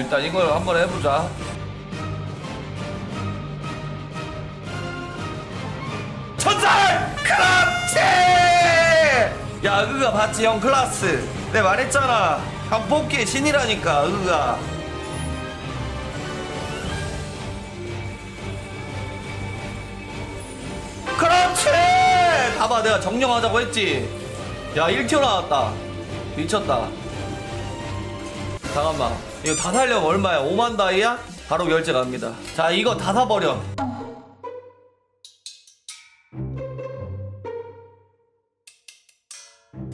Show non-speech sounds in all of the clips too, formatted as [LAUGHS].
일단 이걸 한번 해보자. 천살 그렇지 야 으가 봤지? 형 클라스. 내 말했잖아. 형 뽑기의 신이라니까 으가. 그렇지 봐봐 내가 정령하자고 했지. 야1 티어 나왔다. 미쳤다 잠깐만 이거 다 살려면 얼마야 5만 다이야? 바로 결제 갑니다 자 이거 다 사버려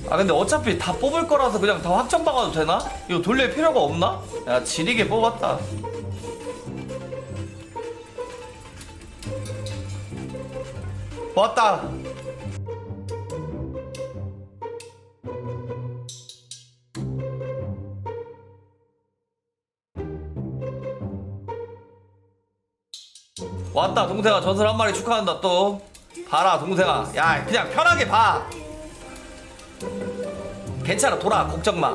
아 근데 어차피 다 뽑을 거라서 그냥 다 확정 박아도 되나? 이거 돌릴 필요가 없나? 야 지리게 뽑았다 왔다 왔다 동생아. 전설 한 마리 축하한다 또. 봐라 동생아. 야 그냥 편하게 봐. 괜찮아 돌아. 걱정 마.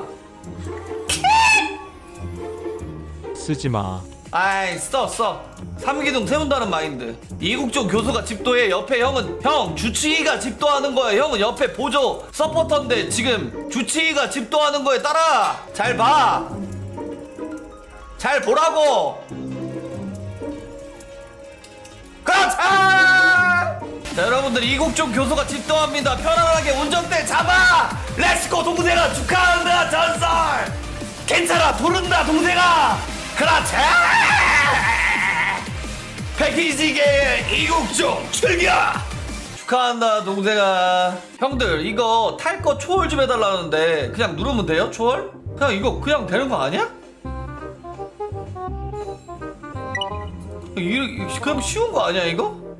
쓰지 마. 아이 써써. 삼기둥 세운다는 마인드. 이국종 교수가 집도해. 옆에 형은 형 주치의가 집도하는 거야. 형은 옆에 보조 서포터인데 지금 주치의가 집도하는 거에 따라. 잘 봐 잘 보라고 여러분들 이국종 교수가 집도합니다. 편안하게 운전대 잡아! 렛츠고 동생아! 축하한다 전설! 괜찮아 도른다 동생아! 그렇지! 패키지계의 이국종 출격! 축하한다 동생아. 형들 이거 탈 거 초월 좀 해달라는데 그냥 누르면 돼요 초월? 그냥 이거 그냥 되는 거 아니야? 이 그럼 쉬운 거 아니야 이거?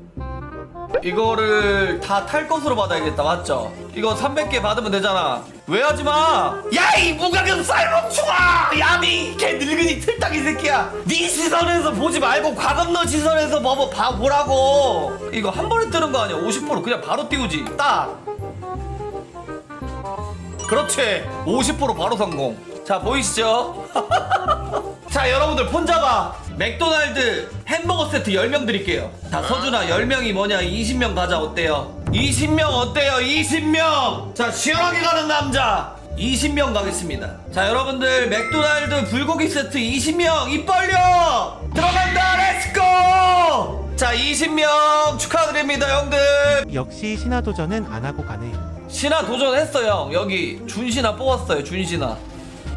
이거를 다 탈 것으로 받아야겠다 맞죠? 이거 300개 받으면 되잖아. 왜 하지 마? 야이 무가금 쌀먹충아 야미! 개 늙은이 틀딱이 새끼야. 네 시선에서 보지 말고 과금너 시선에서 뭐봐 보라고. 이거 한 번에 뜨는 거 아니야? 50% 그냥 바로 띄우지. 딱! 그렇지. 50% 바로 성공. 자 보이시죠? [LAUGHS] 자 여러분들 폰 잡아. 맥도날드 햄버거 세트 10명 드릴게요. 자 서준아 10명이 뭐냐? 20명 가자. 어때요? 20명 어때요? 20명! 자 시원하게 가는 남자. 20명 가겠습니다. 자 여러분들 맥도날드 불고기 세트 20명. 입 벌려! 들어간다. 렛츠고 자 20명 축하드립니다 형들. 역시 신화 도전은 안 하고 가네. 신화 도전했어 형. 여기 준신화 뽑았어요 준신화